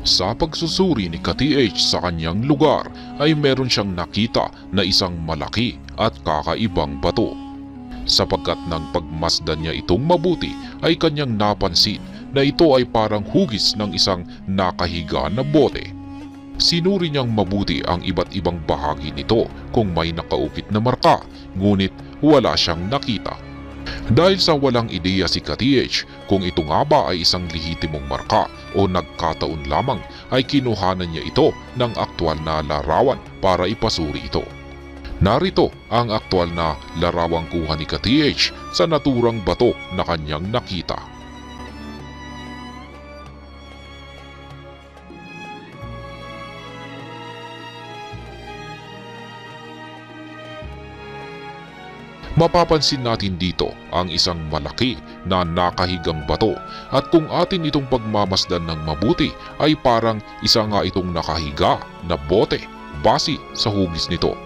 Sa pagsusuri ni KTH sa kanyang lugar ay meron siyang nakita na isang malaki at kakaibang bato. Sapagkat nang pagmasdan niya itong mabuti ay kanyang napansin na ito ay parang hugis ng isang nakahiga na bote. Sinuri niyang mabuti ang iba't ibang bahagi nito kung may nakaukit na marka, ngunit wala siyang nakita. Dahil sa walang ideya si KTH kung ito nga ba ay isang lehitimong marka o nagkataon lamang ay kinuhanan niya ito ng aktwal na larawan para ipasuri ito. Narito ang aktwal na larawang kuha ni KTH sa naturang bato na kanyang nakita. Mapapansin natin dito ang isang malaki na nakahigang bato at kung atin itong pagmamasdan ng mabuti ay parang isa nga itong nakahiga na bote base sa hugis nito.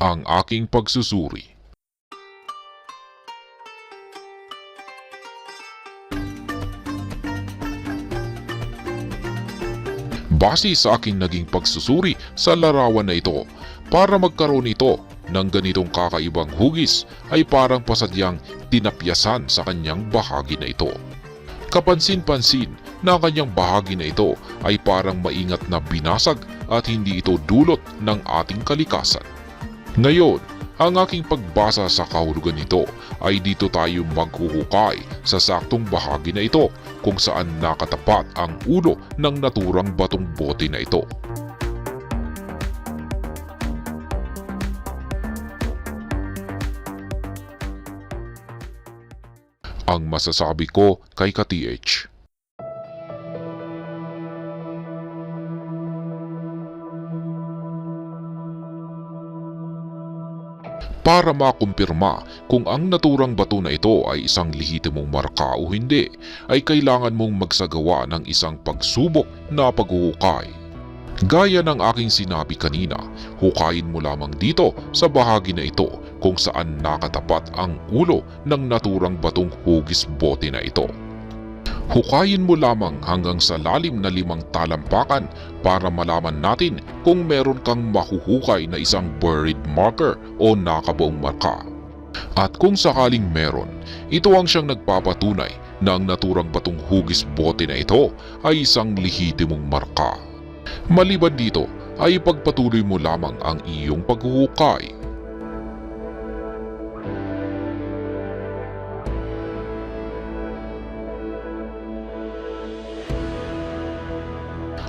Ang aking pagsusuri Base sa aking naging pagsusuri sa larawan na ito, para magkaroon ito ng ganitong kakaibang hugis ay parang pasadyang tinapyasan sa kanyang bahagi na ito. Kapansin-pansin na ang kanyang bahagi na ito ay parang maingat na binasag at hindi ito dulot ng ating kalikasan. Ngayon, ang aking pagbasa sa kahulugan nito ay dito tayo maghuhukay sa saktong bahagi na ito kung saan nakatapat ang ulo ng naturang batong bote na ito. Ang masasabi ko kay ka-TH. Para makumpirma kung ang naturang bato na ito ay isang lehitimong marka o hindi, ay kailangan mong magsagawa ng isang pagsubok na paghuhukay. Gaya ng aking sinabi kanina, hukayin mo lamang dito sa bahagi na ito kung saan nakatapat ang ulo ng naturang batong hugis bote na ito. Hukayin mo lamang hanggang sa lalim na limang talampakan para malaman natin kung meron kang mahuhukay na isang buried marker o nakabuong marka. At kung sakaling meron, ito ang siyang nagpapatunay na ang naturang batong hugis bote na ito ay isang lehitimong marka. Maliban dito ay pagpatuloy mo lamang ang iyong paghuhukay.